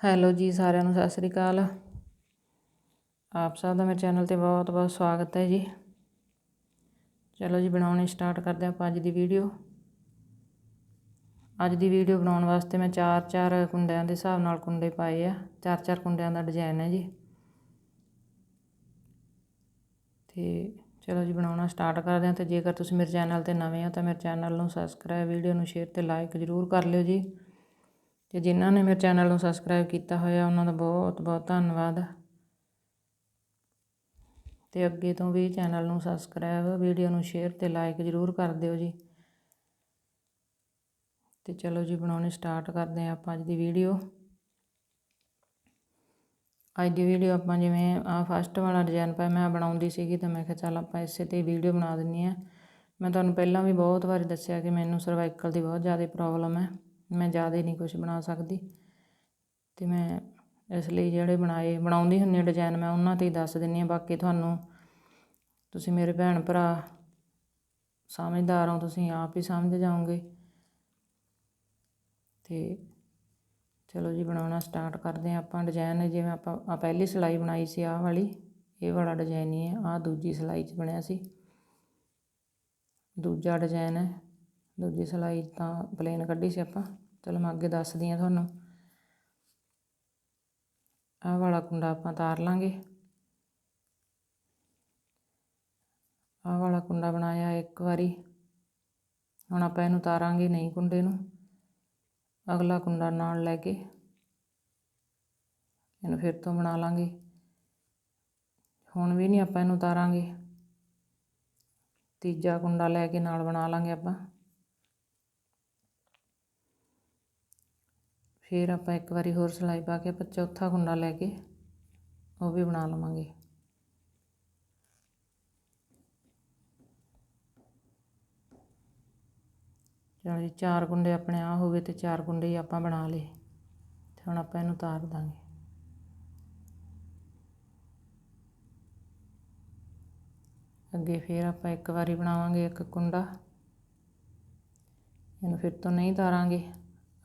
Hello ਜੀ ਸਾਰਿਆਂ ਨੂੰ ਸਤਿ ਸ੍ਰੀ ਅਕਾਲ। ਆਪ ਸਭ ਦਾ ਮੇਰੇ ਚੈਨਲ ਤੇ ਬਹੁਤ ਬਹੁਤ ਸਵਾਗਤ ਹੈ ਜੀ। ਚਲੋ ਜੀ ਬਣਾਉਣੀ ਸਟਾਰਟ ਕਰਦੇ ਆਪਾਂ ਅੱਜ ਦੀ ਵੀਡੀਓ। ਅੱਜ ਦੀ ਵੀਡੀਓ ਬਣਾਉਣ ਵਾਸਤੇ ਮੈਂ ਚਾਰ ਚਾਰ ਕੁੰਡਿਆਂ ਦੇ ਹਿਸਾਬ ਨਾਲ ਕੁੰਡੇ ਪਾਏ ਆ। ਚਾਰ ਚਾਰ ਕੁੰਡਿਆਂ ਦਾ ਡਿਜ਼ਾਈਨ ਹੈ ਜੀ। ਤੇ ਚਲੋ ਜੀ, ਬਣਾਉਣਾ ਸਟਾਰਟ ਕਰਦੇ ਹਾਂ ਤੇ ਜੇਕਰ ਤੁਸੀਂ ਮੇਰੇ ਚੈਨਲ ਤੇ ਨਵੇਂ ਹੋ ਤਾਂ ਮੇਰੇ ਚੈਨਲ ਨੂੰ ਸਬਸਕ੍ਰਾਈਬ ਵੀਡੀਓ ਨੂੰ ਸ਼ੇਅਰ ਤੇ ਲਾਈਕ ਜ਼ਰੂਰ ਕਰ ਲਿਓ ਜੀ। ਤੇ ਜਿਨ੍ਹਾਂ ਨੇ ਮੇਰੇ ਚੈਨਲ ਨੂੰ ਸਬਸਕ੍ਰਾਈਬ ਕੀਤਾ ਹੋਇਆ, ਉਹਨਾਂ ਦਾ ਬਹੁਤ ਬਹੁਤ ਧੰਨਵਾਦ। ਤੇ ਅੱਗੇ ਤੋਂ ਵੀ ਚੈਨਲ ਨੂੰ ਸਬਸਕ੍ਰਾਈਬ ਵੀਡੀਓ ਨੂੰ ਸ਼ੇਅਰ ਤੇ ਲਾਈਕ ਜ਼ਰੂਰ ਕਰ ਦਿਓ ਜੀ। ਤੇ ਚਲੋ ਜੀ, ਬਣਾਉਣੀ ਸਟਾਰਟ ਕਰਦੇ ਹਾਂ ਆਪਾਂ ਅੱਜ ਦੀ ਵੀਡੀਓ ਅੱਜ ਦੀ ਵੀਡੀਓ ਆਪਾਂ ਜਿਵੇਂ ਆ ਫਸਟ ਵਾਲਾ ਡਿਜ਼ਾਈਨ ਪਾ ਮੈਂ ਬਣਾਉਂਦੀ ਸੀਗੀ ਤਾਂ ਮੈਂ ਕਿਹਾ ਚੱਲ ਆਪਾਂ ਇਸੇ ਤੇ ਵੀਡੀਓ ਬਣਾ ਦਿੰਨੀ ਆ। ਮੈਂ ਤੁਹਾਨੂੰ ਪਹਿਲਾਂ ਵੀ ਬਹੁਤ ਵਾਰੀ ਦੱਸਿਆ ਕਿ ਮੈਨੂੰ ਸਰਵਾਈਕਲ ਦੀ ਬਹੁਤ ਜ਼ਿਆਦਾ ਪ੍ਰੋਬਲਮ ਹੈ। ਮੈਂ ਜ਼ਿਆਦਾ ਨਹੀਂ ਕੁਝ ਬਣਾ ਸਕਦੀ। ਤੇ ਮੈਂ ਇਸ ਲਈ ਜਿਹੜੇ ਬਣਾਏ, ਬਣਾਉਂਦੀ ਹੁੰਦੀ ਡਿਜ਼ਾਈਨ ਮੈਂ ਉਹਨਾਂ ਤੇ ਹੀ ਦੱਸ ਦਿੰਨੀ ਆ ਬਾਕੀ ਤੁਹਾਨੂੰ ਤੁਸੀਂ ਮੇਰੇ ਭੈਣ ਭਰਾ ਸਮਝਦਾਰ ਹੋ, ਤੁਸੀਂ ਆਪ ਹੀ ਸਮਝ ਜਾਓਗੇ। ਤੇ ਚਲੋ ਜੀ ਬਣਾਉਣਾ ਸਟਾਰਟ ਕਰਦੇ ਹਾਂ ਆਪਾਂ ਡਿਜ਼ਾਈਨ ਜਿਵੇਂ ਆਪਾਂ ਆ ਪਹਿਲੀ ਸਿਲਾਈ ਬਣਾਈ ਸੀ ਆਹ ਵਾਲੀ, ਇਹ ਵਾਲਾ ਡਿਜ਼ਾਈਨ ਹੀ ਹੈ, ਆਹ ਦੂਜੀ ਸਿਲਾਈ 'ਚ ਬਣਿਆ ਸੀ। ਦੂਜਾ ਡਿਜ਼ਾਈਨ ਹੈ, ਦੂਜੀ ਸਿਲਾਈ ਤਾਂ ਪਲੇਨ ਕੱਢੀ ਸੀ ਆਪਾਂ। ਚਲੋ ਮੈਂ ਅੱਗੇ ਦੱਸਦੀ ਆ ਤੁਹਾਨੂੰ। ਆਹ ਵਾਲਾ ਕੁੰਡਾ ਆਪਾਂ ਤਾਰ ਲਾਂਗੇ। ਆਹ ਵਾਲਾ ਕੁੰਡਾ ਬਣਾਇਆ ਇੱਕ ਵਾਰੀ। ਹੁਣ ਆਪਾਂ ਇਹਨੂੰ ਤਾਰਾਂਗੇ ਨਹੀਂ ਕੁੰਡੇ ਨੂੰ। ਅਗਲਾ ਕੁੰਡਾ ਨਾਲ ਲੈ ਕੇ ਇਹਨੂੰ ਫਿਰ ਤੋਂ ਬਣਾ ਲਾਂਗੇ। ਹੁਣ ਵੀ ਨਹੀਂ ਆਪਾਂ ਇਹਨੂੰ ਉਤਾਰਾਂਗੇ। ਤੀਜਾ ਕੁੰਡਾ ਲੈ ਕੇ ਨਾਲ ਬਣਾ ਲਾਂਗੇ ਆਪਾਂ। ਫਿਰ ਆਪਾਂ ਇੱਕ ਵਾਰੀ ਹੋਰ ਸਿਲਾਈ ਪਾ ਕੇ ਆਪਾਂ ਚੌਥਾ ਕੁੰਡਾ ਲੈ ਕੇ ਉਹ ਵੀ ਬਣਾ ਲਵਾਂਗੇ। ਚਲੋ ਜੀ ਚਾਰ ਕੁੰਡੇ ਆਪਣੇ ਆ ਹੋ ਗਏ ਤੇ ਚਾਰ ਕੁੰਡੇ ਹੀ ਆਪਾਂ ਬਣਾ ਲਏ। ਤੇ ਹੁਣ ਆਪਾਂ ਇਹਨੂੰ ਤਾਰ ਦਾਂਗੇ। ਅੱਗੇ ਫਿਰ ਆਪਾਂ ਇੱਕ ਵਾਰੀ ਬਣਾਵਾਂਗੇ ਇੱਕ ਕੁੰਡਾ। ਇਹਨੂੰ ਫਿਰ ਤੋਂ ਨਹੀਂ ਤਾਰਾਂਗੇ।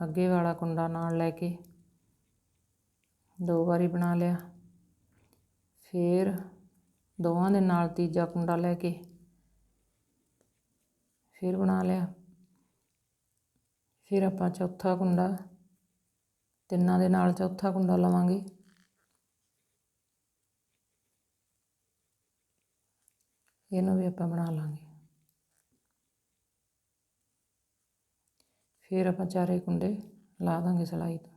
ਅੱਗੇ ਵਾਲਾ ਕੁੰਡਾ ਨਾਲ ਲੈ ਕੇ ਦੋ ਵਾਰੀ ਬਣਾ ਲਿਆ। ਫਿਰ ਦੋਵਾਂ ਦੇ ਨਾਲ ਤੀਜਾ ਕੁੰਡਾ ਲੈ ਕੇ ਫਿਰ ਬਣਾ ਲਿਆ। ਫਿਰ ਆਪਾਂ ਚੌਥਾ ਕੁੰਡਾ, ਤਿੰਨਾਂ ਦੇ ਨਾਲ ਚੌਥਾ ਕੁੰਡਾ ਲਵਾਂਗੇ। ਇਹਨੂੰ ਵੀ ਆਪਾਂ ਬਣਾ ਲਾਂਗੇ। ਫਿਰ ਆਪਾਂ ਚਾਰੇ ਕੁੰਡੇ ਲਾ ਦਾਂਗੇ ਸਲਾਈ ਤੋਂ।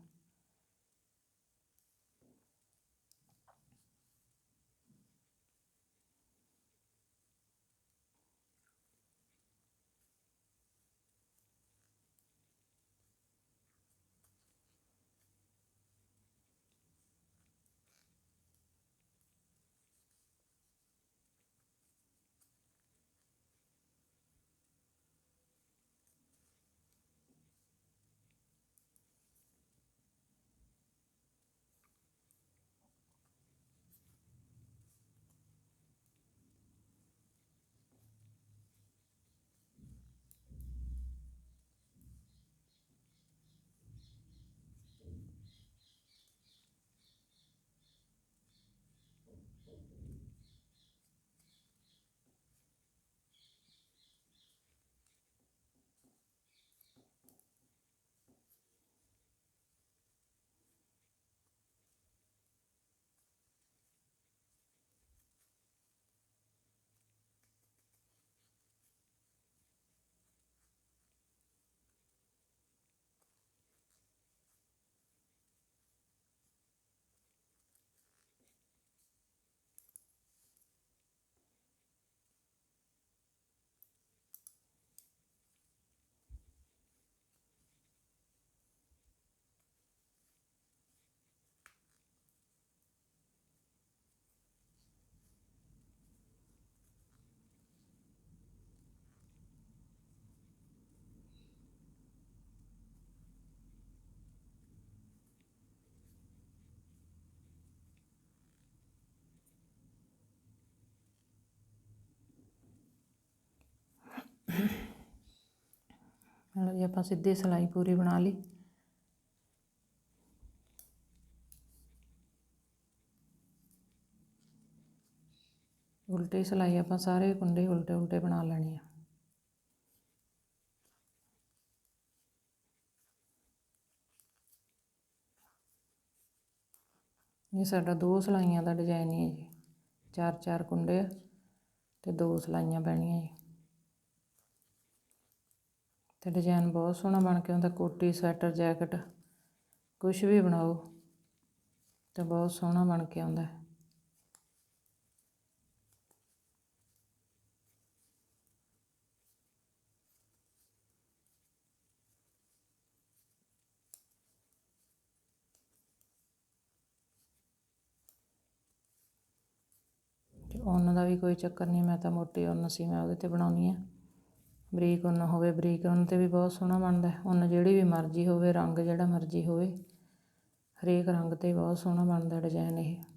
ਲਓ ਜੀ, ਆਪਾਂ ਸਿੱਧੀ ਸਲਾਈ ਪੂਰੀ ਬਣਾ ਲਈ। ਉਲਟੇ ਸਲਾਈ ਆਪਾਂ ਸਾਰੇ ਕੁੰਡੇ ਉਲਟੇ ਉਲਟੇ ਬਣਾ ਲੈਣੇ ਆ। ਇਹ ਸਾਡਾ ਦੋ ਸਲਾਈਆਂ ਦਾ ਡਿਜ਼ਾਈਨ ਹੈ ਜੀ। ਚਾਰ ਚਾਰ ਕੁੰਡੇ ਤੇ ਦੋ ਸਲਾਈਆਂ ਪੈਣੀਆਂ ਜੀ। ਤੇ ਡਿਜ਼ਾਈਨ ਬਹੁਤ ਸੋਹਣਾ ਬਣ ਕੇ ਆਉਂਦਾ ਕੋਟੀ, ਸਵੈਟਰ, ਜੈਕਟ ਕੁਝ ਵੀ ਬਣਾਓ ਤੇ ਬਹੁਤ ਸੋਹਣਾ ਬਣ ਕੇ ਆਉਂਦਾ ਤੇ ਉੱਨ ਦਾ ਵੀ ਕੋਈ ਚੱਕਰ ਨਹੀਂ, ਮੈਂ ਤਾਂ ਮੋਟੀ ਉਨ ਸੀ, ਮੈਂ ਉਹਦੇ 'ਤੇ ਬਣਾਉਣੀ ਆ ਬਰੀਕ ਉੱਨ ਹੋਵੇ, ਬਰੀਕ ਉੱਨ 'ਤੇ ਵੀ ਬਹੁਤ ਸੋਹਣਾ ਬਣਦਾ ਉੱਨ ਜਿਹੜੀ ਵੀ ਮਰਜ਼ੀ ਹੋਵੇ, ਰੰਗ ਜਿਹੜਾ ਮਰਜ਼ੀ ਹੋਵੇ, ਹਰੇਕ ਰੰਗ 'ਤੇ ਬਹੁਤ ਸੋਹਣਾ ਬਣਦਾ ਡਿਜ਼ਾਇਨ ਇਹ।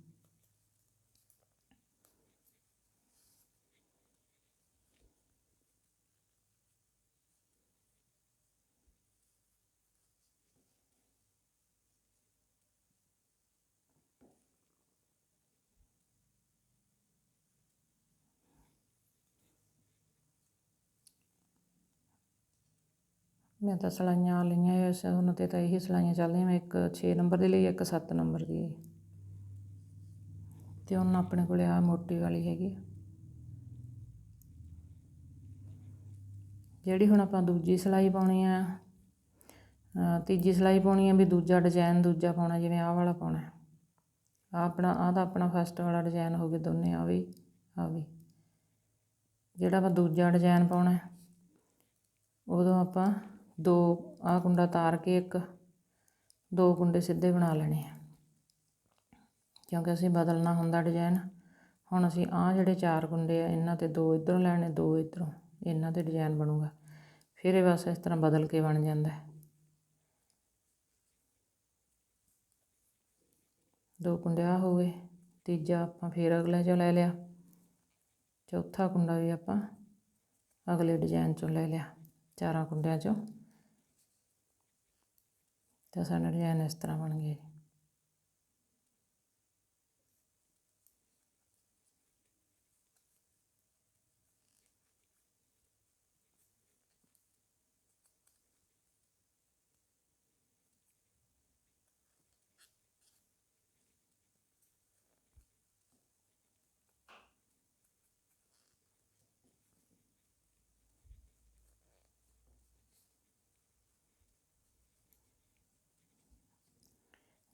ਮੈਂ ਤਾਂ ਸਿਲਾਈਆਂ ਲਈਆਂ ਇਸ ਉਹਨਾਂ 'ਤੇ ਤਾਂ ਇਹੀ ਸਿਲਾਈਆਂ ਚੱਲਦੀਆਂ ਮੈਂ ਇੱਕ 6 ਨੰਬਰ ਦੇ ਲਈ, ਇੱਕ 7 ਨੰਬਰ ਦੀ। ਲਈ ਤੇ ਹੁਣ ਆਪਣੇ ਕੋਲੇ ਆ ਮੋਟੀ ਵਾਲੀ ਹੈਗੀ। ਜਿਹੜੀ ਹੁਣ ਆਪਾਂ ਦੂਜੀ ਸਿਲਾਈ ਪਾਉਣੀ ਆ ਤੀਜੀ ਸਿਲਾਈ ਪਾਉਣੀ ਆ, ਵੀ ਦੂਜਾ ਡਿਜ਼ਾਈਨ ਦੂਜਾ ਪਾਉਣਾ, ਜਿਵੇਂ ਆਹ ਵਾਲਾ ਪਾਉਣਾ। ਆ ਆਪਣਾ, ਆਹ ਦਾ ਆਪਣਾ ਫਸਟ ਵਾਲਾ ਡਿਜ਼ਾਈਨ ਹੋ ਗਏ ਦੋਨੇ ਆ ਵੀ ਆ ਵੀ। ਜਿਹੜਾ ਆਪਾਂ ਦੂਜਾ ਡਿਜ਼ਾਈਨ ਪਾਉਣਾ, ਉਦੋਂ ਆਪਾਂ ਦੋ, ਆਹ ਕੁੰਡਾ ਤਾਰ ਕੇ ਇੱਕ, ਦੋ ਕੁੰਡੇ ਸਿੱਧੇ ਬਣਾ ਲੈਣੇ ਆ। ਕਿਉਂਕਿ ਅਸੀਂ ਬਦਲਣਾ ਹੁੰਦਾ ਡਿਜ਼ਾਈਨ ਹੁਣ ਅਸੀਂ ਆਹ ਜਿਹੜੇ ਚਾਰ ਕੁੰਡੇ ਆ, ਇਹਨਾਂ ਤੇ ਦੋ ਇਧਰੋਂ ਲੈਣੇ, ਦੋ ਇਧਰੋਂ, ਇਹਨਾਂ ਤੇ ਡਿਜ਼ਾਈਨ ਬਣੂਗਾ। ਫਿਰ ਇਹ ਬਸ ਇਸ ਤਰ੍ਹਾਂ ਬਦਲ ਕੇ ਬਣ ਜਾਂਦਾ ਦੋ ਕੁੰਡੇ ਆ ਹੋ ਗਏ, ਤੀਜਾ ਆਪਾਂ ਫਿਰ ਅਗਲੇ ਚੋਂ ਲੈ ਲਿਆ। ਚੌਥਾ ਕੁੰਡਾ ਵੀ ਆਪਾਂ ਅਗਲੇ ਡਿਜ਼ਾਈਨ ਚੋਂ ਲੈ ਲਿਆ, ਚਾਰਾਂ ਕੁੰਡਿਆਂ ਚੋਂ। ਤਾਂ ਸਾਡਾ ਡਿਜ਼ਾਇਨ ਇਸ ਤਰ੍ਹਾਂ ਬਣ ਗਿਆ ਜੀ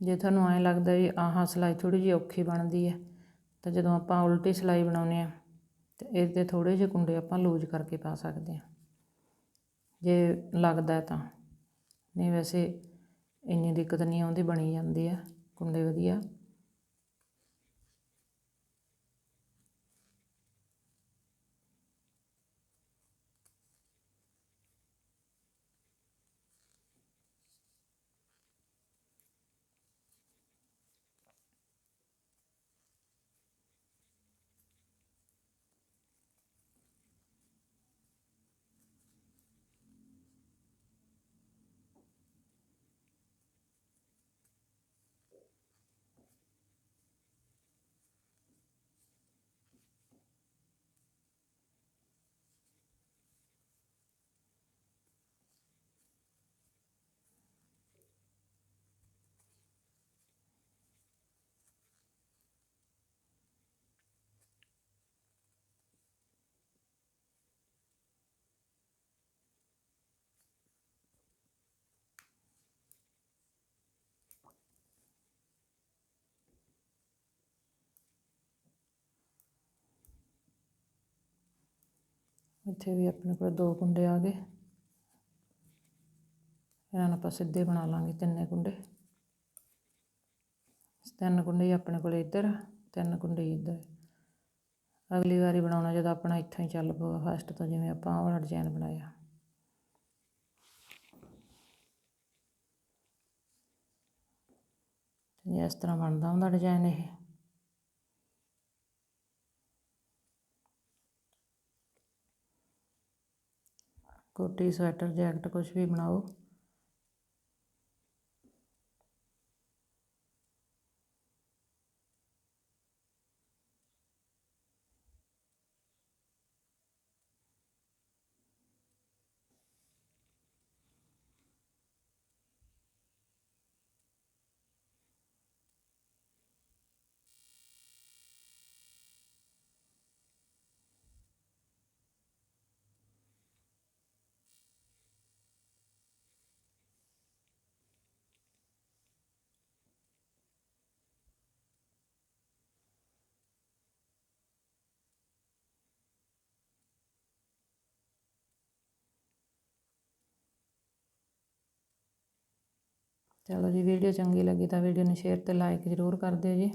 ਜੇ ਤੁਹਾਨੂੰ ਐਂ ਲੱਗਦਾ ਵੀ ਆਹ ਸਿਲਾਈ ਥੋੜ੍ਹੀ ਜਿਹੀ ਔਖੀ ਬਣਦੀ ਹੈ, ਤਾਂ ਜਦੋਂ ਆਪਾਂ ਉਲਟੀ ਸਿਲਾਈ ਬਣਾਉਂਦੇ ਆ ਤੇ ਇਹਦੇ ਥੋੜ੍ਹੇ ਜਿਹੇ ਕੁੰਡੇ ਆਪਾਂ ਲੂਜ਼ ਕਰਕੇ ਪਾ ਸਕਦੇ ਆ ਜੇ ਲੱਗਦਾ ਤਾਂ। ਨਹੀਂ, ਵੈਸੇ ਇੰਨੀ ਦਿੱਕਤ ਨਹੀਂ ਆਉਂਦੀ, ਬਣੀ ਜਾਂਦੀ ਆ ਕੁੰਡੇ ਵਧੀਆ। ਇੱਥੇ ਵੀ ਆਪਣੇ ਕੋਲ ਦੋ ਕੁੰਡੇ ਆ ਗਏ। ਇਹਨਾਂ ਨੂੰ ਆਪਾਂ ਸਿੱਧੇ ਬਣਾ ਲਾਂਗੇ ਤਿੰਨੇ ਕੁੰਡੇ। ਤਿੰਨ ਕੁੰਡੇ ਆਪਣੇ ਕੋਲ ਇੱਧਰ, ਤਿੰਨ ਕੁੰਡੇ ਇੱਧਰ। ਅਗਲੀ ਵਾਰੀ ਬਣਾਉਣਾ ਜਦੋਂ ਆਪਣਾ ਇੱਥੋਂ ਹੀ ਚੱਲ ਪਊਗਾ ਫਸਟ ਤੋਂ ਜਿਵੇਂ ਆਪਾਂ ਆਹ ਵਾਲਾ ਡਿਜ਼ਾਈਨ ਬਣਾਇਆ। ਤੇ ਇਸ ਤਰ੍ਹਾਂ ਬਣਦਾ ਹੁੰਦਾ ਡਿਜ਼ਾਈਨ ਇਹ। ਕੋਟੀ ਸਵੈਟਰ ਜੈਕਟ ਕੁਛ ਵੀ ਬਣਾਓ। ਚਲੋ ਜੀ ਵੀਡੀਓ ਚੰਗੀ ਲੱਗੀ ਤਾਂ ਵੀਡੀਓ ਨੂੰ ਸ਼ੇਅਰ ਅਤੇ ਲਾਈਕ ਜ਼ਰੂਰ ਕਰ ਦਿਓ ਜੀ।